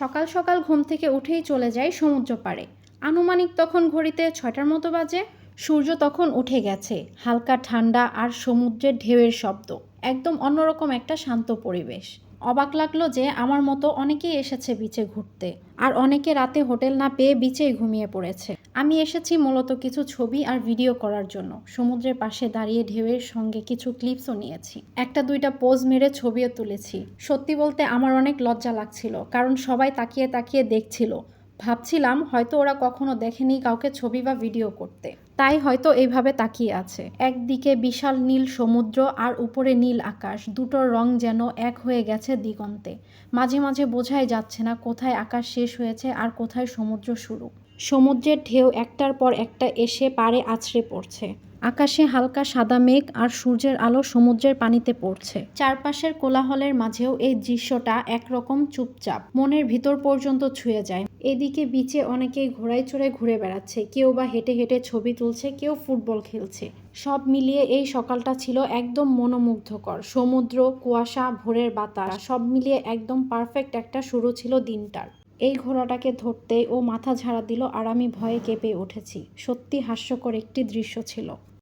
সকাল সকাল ঘুম থেকে উঠেই চলে যায় সমুদ্র পাড়ে। আনুমানিক তখন ঘড়িতে ছয়টার মতো বাজে, সূর্য তখন উঠে গেছে। হালকা ঠান্ডা আর সমুদ্রের ঢেউয়ের শব্দ। একদম অন্যরকম একটা শান্ত পরিবেশ। অবাক লাগল যে আমার মতো অনেকেই এসেছে বিচে ঘুরতে, আর অনেকে রাতে হোটেল না পেয়ে বিচেই ঘুমিয়ে পড়েছে। আমি এসেছি মূলত কিছু ছবি আর ভিডিও করার জন্য। সমুদ্রের পাশে দাঁড়িয়ে ঢেউয়ের সঙ্গে কিছু ক্লিপসও নিয়েছি। একটা দুইটা পোজ মেরে ছবিও তুলেছি। সত্যি বলতে আমার অনেক লজ্জা লাগছিল, কারণ সবাই তাকিয়ে তাকিয়ে দেখছিল ভাবছিলাম হয়তো ওরা কখনো দেখেনি কাউকে ছবি বা ভিডিও করতে। তাই হয়তো এইভাবে তাকিয়ে আছে। একদিকে বিশাল নীল সমুদ্র আর উপরে নীল আকাশ। দুটোর রং যেন এক হয়ে গেছে দিগন্তে। মাঝে মাঝে বোঝাই যাচ্ছে না কোথায় আকাশ শেষ হয়েছে আর কোথায় সমুদ্র শুরু। সমুদ্রের ঢেউ একটার পর একটা এসে পারে আছড়ে পড়ছে। আকাশে হালকা সাদা মেঘ আর সূর্যের আলো সমুদ্রের পানিতে পড়ছে। চারপাশের কোলাহলের মাঝেও এই দৃশ্যটা একরকম চুপচাপ। মনের ভিতর পর্যন্ত ছুঁয়ে যায়। এদিকে বিচে অনেকেই ঘোড়ায় চড়ে ঘুরে বেড়াচ্ছে। কেউ বা হেঁটে হেঁটে ছবি তুলছে, কেউ ফুটবল খেলছে। সব মিলিয়ে এই সকালটা ছিল একদম মনোমুগ্ধকর। সমুদ্র, কুয়াশা, ভোরের বাতাস, সব মিলিয়ে একদম পারফেক্ট একটা শুরু ছিল দিনটার। এই ঘোড়াটাকে ধরতে ও মাথা ঝাড়া দিল আর আমি ভয়ে কেঁপে উঠেছি। সত্যি হাস্যকর একটি দৃশ্য ছিল।